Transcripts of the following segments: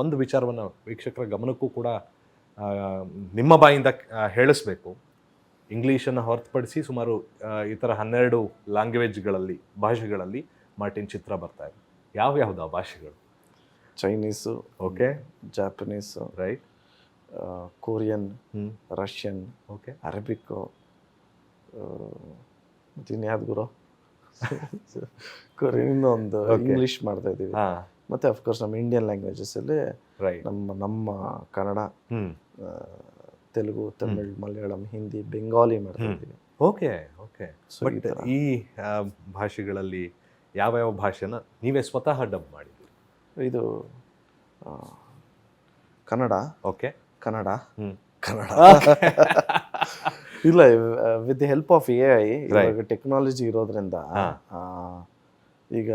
ಒಂದು ವಿಚಾರವನ್ನು ವೀಕ್ಷಕರ ಗಮನಕ್ಕೂ ಕೂಡ ನಿಮ್ಮ ಬಾಯಿಂದ ಹೇಳಿಸ್ಬೇಕು. ಇಂಗ್ಲೀಷನ್ನು ಹೊರತುಪಡಿಸಿ ಸುಮಾರು ಈ ಥರ ಹನ್ನೆರಡು ಲ್ಯಾಂಗ್ವೇಜ್ಗಳಲ್ಲಿ ಭಾಷೆಗಳಲ್ಲಿ ಮಾರ್ಟಿನ್ ಚಿತ್ರ ಬರ್ತಾ ಇದೆ. ಯಾವ ಯಾವ್ದು ಆ ಭಾಷೆಗಳು? Chinese okay Japanese right Korean Russian okay Arabic ಮತ್ತಿನ್ಯಾವ್ದು ಗುರು ಕೊರಿಯನ್ ಒಂದು. ಇಂಗ್ಲೀಷ್ ಮಾಡ್ತಾ ಇದ್ದೀವಿ. ಹಾಂ. ಮತ್ತು ಅಫ್ಕೋರ್ಸ್ ನಮ್ಮ ಇಂಡಿಯನ್ ಲ್ಯಾಂಗ್ವೇಜಸಲ್ಲಿ ನಮ್ಮ ನಮ್ಮ ಕನ್ನಡ ತೆಲುಗು ತಮಿಳ್ ಮಲಯಾಳಂ ಹಿಂದಿ ಬೆಂಗಾಲಿ ಮಾಡ್ತಿದ್ದೀವಿ ಓಕೆ ಓಕೆ ಬಟ್ ಈ ಭಾಷೆಗಳಲ್ಲಿ ಯಾವ ಯಾವ ಭಾಷೆನ ನೀವೇ ಸ್ವತಃ ಡಬ್ ಮಾಡಿದ್ರಿ ಇದು ಕನ್ನಡ ಓಕೆ ಕನ್ನಡ. ಕನ್ನಡ. ಇಲ್ಲ with the help of A I ಇವಾಗ ಟೆಕ್ನಾಲಜಿ ಇರೋದ್ರಿಂದ ಈಗ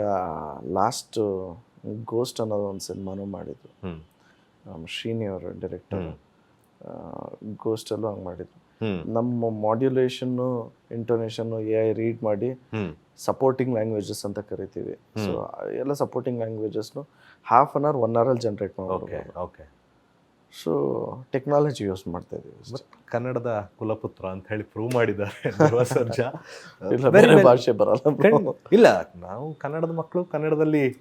ಲಾಸ್ಟ್ ಗೋಸ್ಟ್ ಅನ್ನೋದು ಒಂದು ಸಿನಿಮಾನು ಮಾಡಿದ್ರು. ಶ್ರೀನಿ ಅವರು ಡೈರೆಕ್ಟರ್ ಗೋಸ್ಟಲ್ಲೂ ಹಂಗೆ ಮಾಡಿದ್ರು. ನಮ್ಮ modulation intonation A I read ಮಾಡಿ ಸಪೋರ್ಟಿಂಗ್ ಲ್ಯಾಂಗ್ವೇಜಸ್ ಅಂತ ಕರಿತೀವಿ. ಸೊ ಎಲ್ಲ ಸಪೋರ್ಟಿಂಗ್ ಲ್ಯಾಂಗ್ವೇಜಸ್ನು ಹಾಫ್ ಅನ್ ಅವರ್ ಒನ್ ಅವರಲ್ಲಿ generate okay okay so technology use ಮಾಡ್ತಾ ಇದೀವಿ ಕನ್ನಡದ ಕುಲಪುತ್ರ ಅಂತ ಹೇಳಿ ಪ್ರೂವ್ ಮಾಡಿದ್ದಾರೆ ಭಾಷೆ ಬರಲ್ಲ. ಇಲ್ಲ ನಾವು ಕನ್ನಡದ ಮಕ್ಕಳು ಕನ್ನಡದಲ್ಲಿ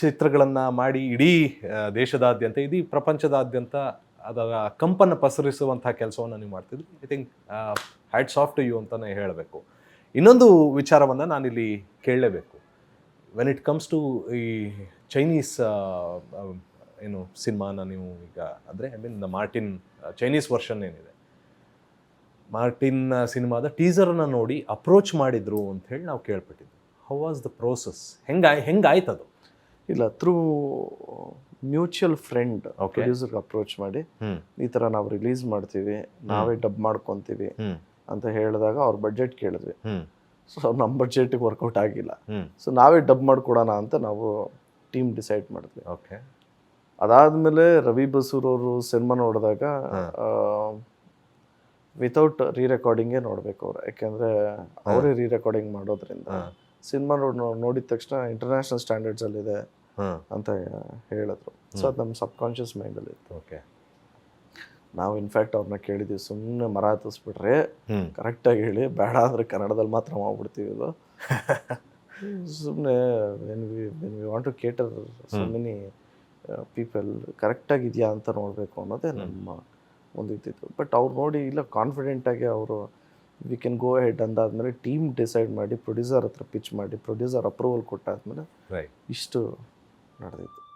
ಚಿತ್ರಗಳನ್ನ ಮಾಡಿ ಇಡೀ ದೇಶದಾದ್ಯಂತ, ಇಡೀ ಪ್ರಪಂಚದಾದ್ಯಂತ ಅದರ ಕಂಪನ್ನು ಪಸರಿಸುವಂತಹ ಕೆಲಸವನ್ನು ನೀವು ಮಾಡ್ತಿದ್ರಿ. ಐ ಥಿಂಕ್ ಹ್ಯಾಡ್ ಸಾಫ್ಟ್ ಯು ಅಂತಲೇ ಹೇಳಬೇಕು. ಇನ್ನೊಂದು ವಿಚಾರವನ್ನು ನಾನಿಲ್ಲಿ ಕೇಳಲೇಬೇಕು. ವೆನ್ ಇಟ್ ಕಮ್ಸ್ ಟು ಈ ಚೈನೀಸ್ ಏನು ಸಿನಿಮಾನ ನೀವು ಈಗ ಅಂದರೆ I mean the Martin Chinese version ಏನಿದೆ. ಮಾರ್ಟಿನ್ ಸಿನಿಮಾದ ಟೀಸರನ್ನು ನೋಡಿ ಅಪ್ರೋಚ್ ಮಾಡಿದ್ರು ಅಂತ ಹೇಳಿ ನಾವು ಕೇಳ್ಪಟ್ಟಿದ್ವಿ. ಹೌ ವಾಸ್ ದ ಪ್ರೋಸೆಸ್ ಹೆಂಗಾಯ್ ಹೆಂಗಾಯ್ತು ಅದು ಇಲ್ಲ ಥ್ರೂ ಮ್ಯೂಚುವಲ್ ಫ್ರೆಂಡ್. ಪ್ರೊಡ್ಯೂಸರ್ಗೆ ಅಪ್ರೋಚ್ ಮಾಡಿ ಈ ಥರ ನಾವು ರಿಲೀಸ್ ಮಾಡ್ತೀವಿ ನಾವೇ ಡಬ್ ಮಾಡ್ಕೊತೀವಿ ಅಂತ ಹೇಳಿದಾಗ ಅವ್ರ ಬಜೆಟ್ ಕೇಳಿದ್ವಿ. ಸೊ ನಮ್ಮ ಬಜೆಟ್ಗೆ ವರ್ಕೌಟ್ ಆಗಿಲ್ಲ. ಸೊ ನಾವೇ ಡಬ್ ಮಾಡ್ಕೊಡೋಣ ಅಂತ ನಾವು ಟೀಮ್ ಡಿಸೈಡ್ ಮಾಡಿದ್ವಿ. ಓಕೆ ಅದಾದಮೇಲೆ ರವಿ ಬಸೂರ್ ಅವರು ಸಿನಿಮಾ ನೋಡಿದಾಗ ವಿತೌಟ್ ರೀ ರೆಕಾರ್ಡಿಂಗೇ ನೋಡ್ಬೇಕು ಅವ್ರು. ಯಾಕೆಂದರೆ ಅವರೇ ರೀ ರೆಕಾರ್ಡಿಂಗ್ ಮಾಡೋದ್ರಿಂದ. ಸಿನಿಮಾ ನೋಡಿ ನೋಡಿದ ತಕ್ಷಣ ಇಂಟರ್ನ್ಯಾಷನಲ್ ಅಲ್ಲಿ ಇದೆ ಅಂತ ಹೇಳಿದ್ರು. ಸೊ ಅದು ನಮ್ಮ ಸಬ್ ಮೈಂಡ್ ಮೈಂಡಲ್ಲಿ ಇತ್ತು. ಓಕೆ ನಾವು ಇನ್ಫ್ಯಾಕ್ಟ್ ಅವ್ರನ್ನ ಕೇಳಿದೀವಿ ಸುಮ್ಮನೆ ಮರ ಹತ್ತಿಸ್ಬಿಟ್ರೆ ಕರೆಕ್ಟಾಗಿ ಹೇಳಿ ಬೇಡ ಅಂದರೆ ಕನ್ನಡದಲ್ಲಿ ಮಾತ್ರ ಮಾಡ್ಬಿಡ್ತೀವಿ ಇದು. ಸುಮ್ಮನೆ when we when we want to cater so many people ಕರೆಕ್ಟಾಗಿದೆಯಾ ಅಂತ ನೋಡಬೇಕು ಅನ್ನೋದೇ ನಮ್ಮ ಒಂದು ಇದ್ದಿತ್ತು ಬಟ್ ಅವ್ರು ನೋಡಿ ಇಲ್ಲ ಕಾನ್ಫಿಡೆಂಟಾಗಿ ಅವರು ವಿ ಕ್ಯಾನ್ ಗೋ ಹೆಡ್ ಅಂದಾದ್ಮೇಲೆ ಟೀಮ್ ಡಿಸೈಡ್ ಮಾಡಿ ಪ್ರೊಡ್ಯೂಸರ್ ಹತ್ರ ಪಿಚ್ ಮಾಡಿ ಪ್ರೊಡ್ಯೂಸರ್ ಅಪ್ರೂವಲ್ ಕೊಟ್ಟಾದ್ಮೇಲೆ ಇಷ್ಟು ನಡೆದಿತ್ತು.